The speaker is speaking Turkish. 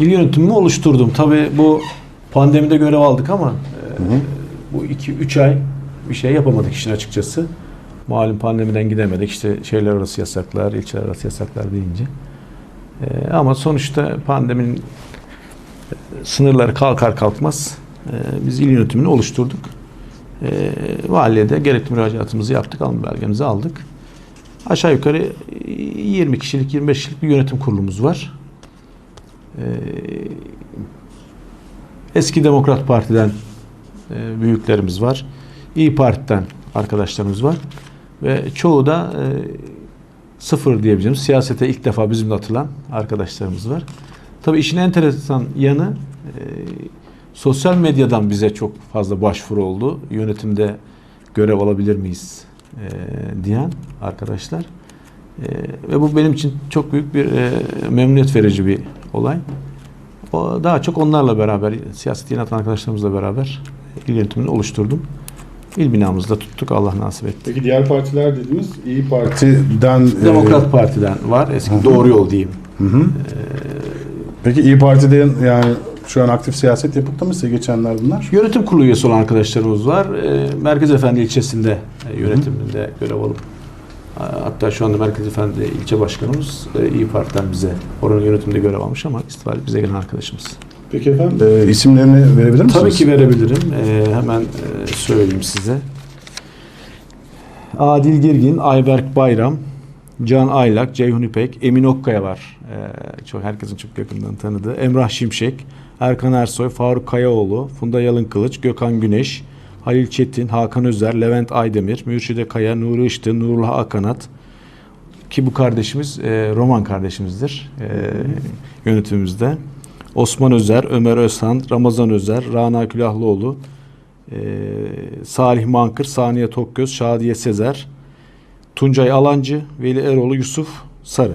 il yönetimimi oluşturdum. Tabii bu pandemide görev aldık ama e, bu 2-3 ay bir şey yapamadık işin açıkçası. Malum pandemiden gidemedik. İşte şehirler arası yasaklar, ilçeler arası yasaklar deyince. E, ama sonuçta pandeminin e, sınırları kalkar kalkmaz e, biz il yönetimini oluşturduk. E, valiye de gerekli müracaatımızı yaptık, alım belgemizi aldık. Aşağı yukarı 20 kişilik, 25 kişilik bir yönetim kurulumuz var. Ee, Eski Demokrat Parti'den e, büyüklerimiz var. İyi Parti'den arkadaşlarımız var. Ve çoğu da e, sıfır diyebileceğimiz siyasete ilk defa bizimle atılan arkadaşlarımız var. Tabii işin enteresan yanı e, sosyal medyadan bize çok fazla başvuru oldu. Yönetimde görev alabilir miyiz e, diyen arkadaşlar. E, ve bu benim için çok büyük bir e, memnuniyet verici bir olay. O, daha çok onlarla beraber, siyaset yeni atan arkadaşlarımızla beraber il yönetimini oluşturdum. İl binamızda tuttuk. Allah nasip etti. Peki diğer partiler dediniz. İyi Parti'den... e, Demokrat Parti'den var. Eski Doğru Yol diyeyim. Hı hı. Peki İyi Parti'den yani şu an aktif siyaset yapıp da mı size geçenler bunlar? Yönetim kurulu üyesi olan arkadaşlarımız var. E, Merkez Efendi ilçesinde e, yönetiminde görev alıp e, hatta şu anda Merkez Efendi ilçe başkanımız e, İyi Parti'den bize oranın yönetiminde görev almış ama istifa bize gelen arkadaşımız. Peki efendim. E, isimlerini verebilir misiniz? Tabii ki verebilirim. E, hemen e, söyleyeyim size. Adil Girgin, Ayberk Bayram, Can Aylak, Ceyhun İpek, Emin Okkaya var. E, çok herkesin çok yakından tanıdığı. Emrah Şimşek, Erkan Ersoy, Faruk Kayaoğlu, Funda Yalın Kılıç, Gökhan Güneş, Halil Çetin, Hakan Özer, Levent Aydemir, Mürşide Kaya, Nuri Iştı, Nurullah Akanat ki bu kardeşimiz e, Roman kardeşimizdir e, yönetimimizde. Osman Özer, Ömer Özhan, Ramazan Özer, Rana Külahlıoğlu, e, Salih Mankır, Saniye Tokgöz, Şadiye Sezer, Tuncay Alancı, Veli Eroğlu, Yusuf Sarı.